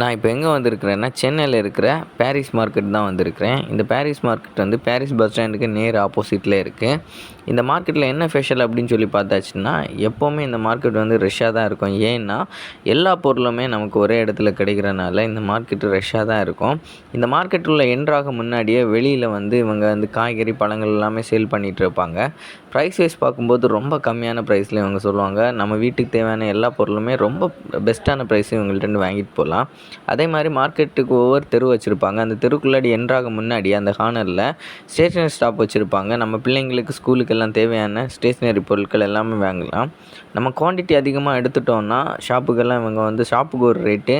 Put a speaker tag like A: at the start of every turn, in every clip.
A: நான் இப்போ எங்கே வந்திருக்கிறேன்னா சென்னையில் இருக்கிற பாரிஸ் மார்க்கெட் தான் வந்திருக்கிறேன். இந்த பாரிஸ் மார்க்கெட் வந்து பாரிஸ் பஸ் ஸ்டாண்டுக்கு நேர் ஆப்போசிட்டில் இருக்குது இந்த மார்க்கெட்டில் என்ன ஸ்பெஷல் அப்படின்னு சொல்லி பார்த்தாச்சுன்னா எப்போவுமே இந்த மார்க்கெட் வந்து ரஷ்ஷாக தான் இருக்கும். ஏன்னா எல்லா பொருளுமே நமக்கு ஒரே இடத்துல கிடைக்கிறனால இந்த மார்க்கெட் ரஷ்ஷாக தான் இருக்கும். இந்த மார்க்கெட்டுள்ள என்ட்ராக முன்னாடியே வெளியில் வந்து இவங்க வந்து காய்கறி பழங்கள் எல்லாமே சேல் பண்ணிகிட்டு இருப்பாங்க. ப்ரைஸ் வைஸ் பார்க்கும்போது ரொம்ப கம்மியான ப்ரைஸில் இவங்க சொல்லுவாங்க. நம்ம வீட்டுக்கு தேவையான எல்லா பொருளுமே ரொம்ப பெஸ்ட்டான ப்ரைஸ் இவங்கள்ட்ட வாங்கிட்டு போகலாம். அதே மாதிரி மார்க்கெட்டுக்கு ஒவ்வொரு தெரு வச்சுருப்பாங்க. அந்த தெருக்குள்ளாடி என்றாக முன்னாடி அந்த ஹானரில் ஸ்டேஷனரி ஸ்டாப் வச்சுருப்பாங்க. நம்ம பிள்ளைங்களுக்கு ஸ்கூலுக்கெல்லாம் தேவையான ஸ்டேஷ்னரி பொருட்கள் எல்லாமே வாங்கலாம். நம்ம குவான்டிட்டி அதிகமாக எடுத்துட்டோம்னா ஷாப்புக்கெல்லாம் இவங்க வந்து ஷாப்புக்கு ஒரு ரேட்டு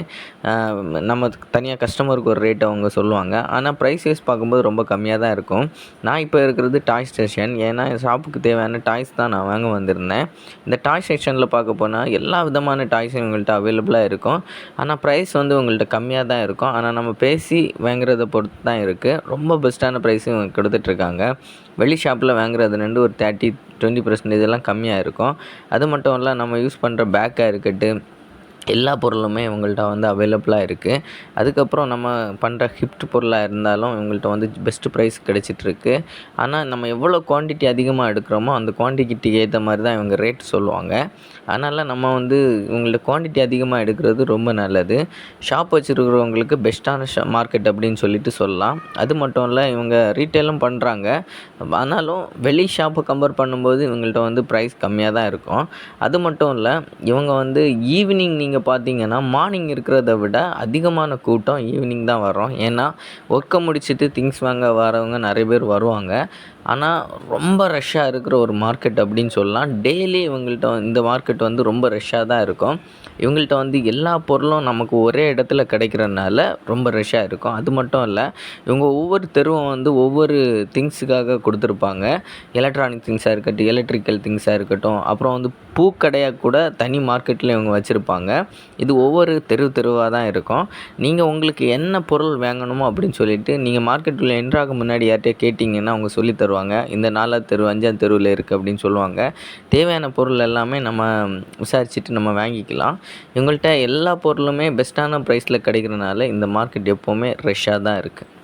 A: நம்ம தனியாக கஸ்டமருக்கு ஒரு ரேட்டு அவங்க சொல்லுவாங்க. ஆனால் ப்ரைஸ் வைஸ் பார்க்கும்போது ரொம்ப கம்மியாக தான் இருக்கும். நான் இப்போ இருக்கிறது டாய் ஸ்டேஷன் ஏன்னா ஷாப்புக்கு தேவையான டாய்ஸ் தான் நான் வாங்க வந்திருந்தேன். இந்த டாய் செக்ஷனில் பார்க்க போனால் எல்லா விதமான டாய்ஸும் இவங்கள்ட்ட அவைலபிளாக இருக்கும். ஆனால் ப்ரைஸ் வந்து உங்கள்கிட்ட கம்மியாக தான் இருக்கும். ஆனால் நம்ம பேசி வாங்குறத பொறுத்து தான் இருக்குது ரொம்ப பெஸ்ட்டான ப்ரைஸும் இவங்க கொடுத்துட்ருக்காங்க. வெளி ஷாப்பில் வாங்குறது ரெண்டு ஒரு தேர்ட்டி டுவெண்ட்டி பர்சன்டேஜ் எல்லாம் கம்மியாக இருக்கும். அது மட்டும் இல்லை நம்ம யூஸ் பண்ணுற பேக்காக இருக்கட்டும் எல்லா பொருளுமே இவங்கள்ட்ட வந்து அவைலபிளாக இருக்குது அதுக்கப்புறம் நம்ம பண்ணுற கிஃப்ட் பொருளாக இருந்தாலும் இவங்கள்ட்ட வந்து பெஸ்ட்டு ப்ரைஸ் கிடச்சிட்ருக்கு. ஆனால் நம்ம எவ்வளோ குவான்டிட்டி அதிகமாக எடுக்கிறோமோ அந்த குவான்டிட்டிக்கு ஏற்ற மாதிரி தான் இவங்க ரேட் சொல்லுவாங்க. அதனால் நம்ம வந்து இவங்கள்ட்ட குவான்டிட்டி அதிகமாக எடுக்கிறது ரொம்ப நல்லது. ஷாப் வச்சுருக்கிறவங்களுக்கு பெஸ்ட்டான ஷா மார்க்கெட் அப்படின்னு சொல்லிட்டு சொல்லலாம். அது மட்டும் இல்லை இவங்க ரீட்டெயிலும் பண்ணுறாங்க ஆனாலும் வெளி ஷாப்பை கம்பேர் பண்ணும்போது இவங்கள்ட்ட வந்து ப்ரைஸ் கம்மியாக தான் இருக்கும். அது மட்டும் இல்லை இவங்க வந்து ஈவினிங் நீங்கள் பார்த்தீங்கன்னா மார்னிங் இருக்கிறத விட அதிகமான கூட்டம் ஈவினிங் தான் வரும் ஏன்னா ஒர்க்கை முடிச்சுட்டு திங்ஸ் வாங்க வரவங்க நிறைய பேர் வருவாங்க. ஆனால் ரொம்ப ரஷ்ஷாக இருக்கிற ஒரு மார்க்கெட் அப்படின்னு சொல்லலாம். டெய்லி இவங்கள்ட்ட இந்த மார்க்கெட் வந்து ரொம்ப ரஷ்ஷாக தான் இருக்கும். இவங்கள்ட்ட வந்து எல்லா பொருளும் நமக்கு ஒரே இடத்துல கிடைக்கிறனால ரொம்ப ரஷ்ஷாக இருக்கும். அது மட்டும் இல்லை இவங்க ஒவ்வொரு தெருவும் வந்து ஒவ்வொரு திங்ஸுக்காக கொடுத்துருப்பாங்க. எலக்ட்ரானிக் திங்ஸாக இருக்கட்டும் எலக்ட்ரிக்கல் திங்ஸாக இருக்கட்டும். அப்புறம் வந்து பூக்கடையாக கூட தனி மார்க்கெட்டில் இவங்க வச்சுருப்பாங்க. இது ஒவ்வொரு தெரு தெருவாக தான் இருக்கும். நீங்கள் உங்களுக்கு என்ன பொருள் வாங்கணுமோ அப்படின்னு சொல்லிட்டு நீங்கள் மார்க்கெட்டில் என்ட்ராக முன்னாடி யார்கிட்டயே கேட்டிங்கன்னா அவங்க சொல்லி தருவாங்க. இந்த நாலாவது தெரு அஞ்சாம் தெருவில் இருக்குது அப்படின்னு சொல்லுவாங்க. தேவையான பொருள் எல்லாமே நம்ம விசாரிச்சுட்டு நம்ம வாங்கிக்கலாம். இவங்கள்ட்ட எல்லா பொருளுமே பெஸ்ட்டான ப்ரைஸில் கிடைக்கிறனால இந்த மார்க்கெட் எப்போவுமே ரஷ்ஷாக தான் இருக்குது